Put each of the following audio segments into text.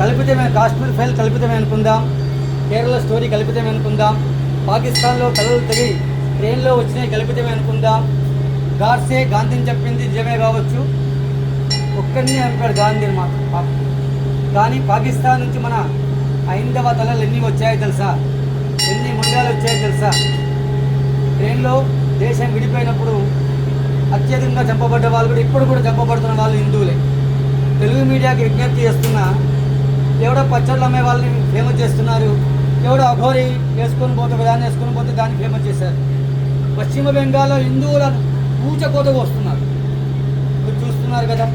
కల్పితమే Kashmir file కల్పితమే అనుకుందాం. Kerala story కల్పితమే అనుకుందాం. పాకిస్తాన్లో కలలు తెగి ట్రైన్లో వచ్చినాయి కల్పితమే అనుకుందాం. గాడ్సే గాంధీని చెప్పింది నిజమే కావచ్చు. ఒక్కడిని అంటాడు గాంధీని మాత్రం. పాపం. కానీ పాకిస్తాన్ నుంచి మన ఐందవ తలలు ఎన్ని వచ్చాయో తెలుసా? ఎన్ని ముండాలు వచ్చాయో తెలుసా? ట్రైన్లో దేశం విడిపోయినప్పుడు అత్యధికంగా చంపబడ్డ వాళ్ళు కూడా ఇప్పుడు కూడా చంపబడుతున్న వాళ్ళు హిందువులే. తెలుగు మీడియాకి విజ్ఞప్తి చేస్తున్నా ఎవడో పచ్చళ్ళు అమ్మే వాళ్ళని ఫేమస్ చేస్తున్నారు ఎవడో అఘోరి వేసుకొని పోతే దాన్ని వేసుకొని పోతే దాన్ని ఫేమస్ చేశారు. పశ్చిమ బెంగాల్లో హిందువులను పూచకోత వస్తున్నారు మీరు చూస్తున్నారు కదా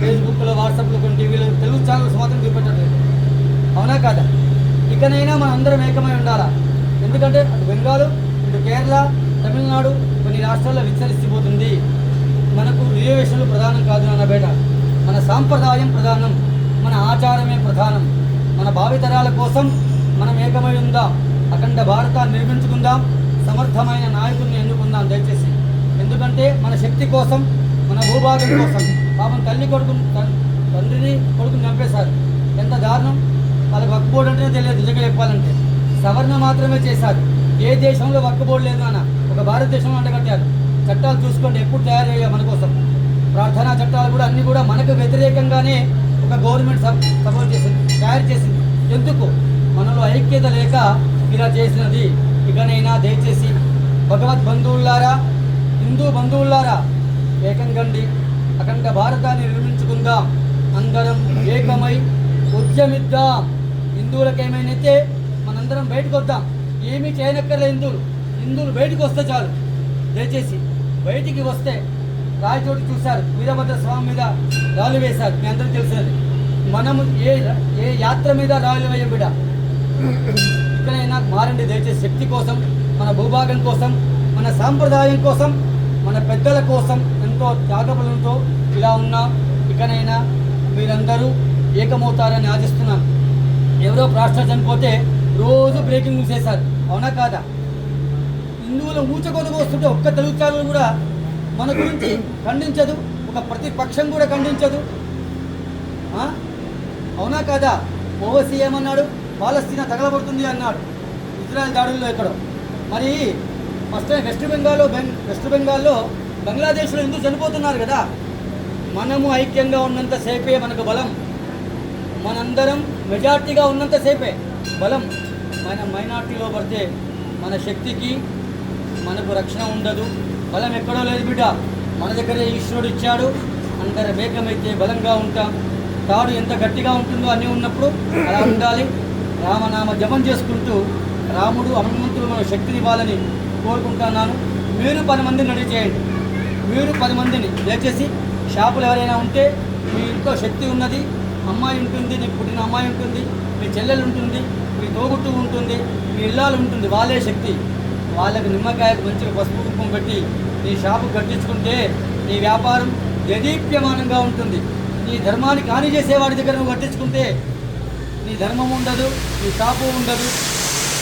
ఫేస్బుక్లో వాట్సాప్లో కొన్ని టీవీలో తెలుగు ఛానల్స్ మాత్రం చూపెట్టలేదు అవునా కాదా? ఇకనైనా మనం అందరం ఏకమై ఉండాలా? ఎందుకంటే అటు బెంగాల్ ఇటు కేరళ తమిళనాడు కొన్ని రాష్ట్రాల్లో విస్తరిస్తుపోతుంది మనకు రిజర్వేషన్లు ప్రధానం కాదు నాన్న బేట. మన సాంప్రదాయం ప్రధానం. మన ఆచారం ప్రధానం. మన భావితరాల కోసం మనం ఏకమై ఉందాం. అఖండ భారతాన్ని నిర్మించుకుందాం. సమర్థమైన నాయకుడిని ఎన్నుకుందాం దయచేసి. ఎందుకంటే మన శక్తి కోసం మన భూభాగం కోసం పాపం తల్లి కొడుకు తండ్రిని కొడుకుని చంపేశారు. ఎంత దారుణం. వాళ్ళకి వక్కుబోర్డు అంటేనే తెలియదు నిజంగా చెప్పాలంటే. సవరణ మాత్రమే చేశారు. ఏ దేశంలో వక్కుబోర్డు లేదు అన్న ఒక భారతదేశంలో అంటగట్టారు చట్టాలు చూసుకోండి ఎప్పుడు తయారు చేయాలి మన కోసం. ప్రార్థనా చట్టాలు కూడా అన్నీ కూడా మనకు వ్యతిరేకంగానే ఒక గవర్నమెంట్ సపోర్ట్ చేసింది ఎందుకు? మనలో ఐక్యత లేక ఇలా చేసినది. ఇకనైనా దయచేసి భగవద్ బంధువులారా హిందూ బంధువులారా ఏకం కండి. అఖండ భారతాన్ని నిర్మించుకుందాం. అందరం ఏకమై ఉద్యమిద్దాం. హిందువులకు ఏమైనైతే మనందరం బయటకు వద్దాం. ఏమీ చేయనక్కర్లే హిందువులు. హిందువులు బయటకు వస్తే చాలు. దయచేసి బయటికి వస్తే రాయచోటి చూశారు. వీరభద్ర స్వామి మీద రాళ్ళు వేశారు. మీ అందరూ తెలిసినది మనము ఏ ఏ యాత్ర మీద రాళ్ళు వేయం బిడ్డ? ఇక్కడైనా మారండి దయచేసి శక్తి కోసం మన భూభాగం కోసం మన సాంప్రదాయం కోసం మన పెద్దల కోసం ఎంతో త్యాగబలంతో ఇలా ఉన్న ఇకనైనా మీరందరూ ఏకమవుతారని ఆశిస్తున్నాను. ఎవరో ప్రాష్ట్ర చనిపోతే రోజు బ్రేకింగ్ న్యూస్ చేశారు అవునా కాదా? హిందువుల ఊచకొదకు వస్తుంటే ఒక్క తెలుగు ఛానల్ కూడా మన గురించి ఖండించదు ఒక ప్రతిపక్షం కూడా ఖండించదు. అవునా కాదా? ఓవసీ ఏమన్నాడు పాలస్తీనా తగలబడుతుంది అన్నాడు. ఇజ్రాయెల్ దాడుల్లో ఎక్కడో. మరి ఫస్ట్ టైం వెస్ట్ బెంగాల్లో బెంగ్ వెస్ట్ బెంగాల్లో బంగ్లాదేశ్లో ఎందుకు చనిపోతున్నారు కదా? మనము ఐక్యంగా ఉన్నంతసేపే మనకు బలం. మనందరం మెజార్టీగా ఉన్నంతసేపే బలం. మన మైనార్టీలో పడితే మన శక్తికి మనకు రక్షణ ఉండదు. బలం ఎక్కడో లేదు బిడ్డ. మన దగ్గరే ఈశ్వరుడు ఇచ్చాడు. అందరం ఏకమైతే బలంగా ఉంటాం. తాడు ఎంత గట్టిగా ఉంటుందో అన్నీ ఉన్నప్పుడు అలా ఉండాలి. రామనామ జపం చేసుకుంటూ రాముడు హనుమంతుడు మన శక్తిని ఇవ్వాలని కోరుకుంటున్నాను. మీరు పది మందిని రెడీ చేయండి. మీరు పది మందిని దయచేసి షాపులు ఎవరైనా ఉంటే మీ ఇంట్లో శక్తి ఉన్నది అమ్మాయి ఉంటుంది నీకు పుట్టిన అమ్మాయి ఉంటుంది మీ చెల్లెలు ఉంటుంది మీ తోగుట్టు ఉంటుంది మీ ఇల్లాలు ఉంటుంది వాళ్ళే శక్తి. వాళ్ళకి నిమ్మకాయకు మంచిగా పసుపు కుంకుమ పెట్టి నీ షాపు కట్టించుకుంటే నీ వ్యాపారం జదీప్యమానంగా ఉంటుంది. నీ ధర్మానికి హాని చేసేవాడి దగ్గర నువ్వు కట్టించుకుంటే నీ ధర్మం ఉండదు నీ షాపు ఉండదు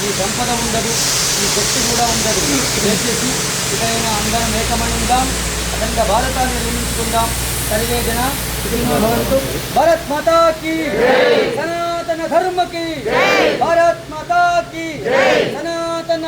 నీ సంపద ఉండదు నీ శక్తి కూడా ఉండదు. దయచేసి ఇకైనా అందరం ఏకమై ఉందాం అఖండ భారతాన్ని నిర్మించుకుందాం. సర్వేజన జన భవంతు. భారత్ మాతా की సనాతన ధర్మ की భారత్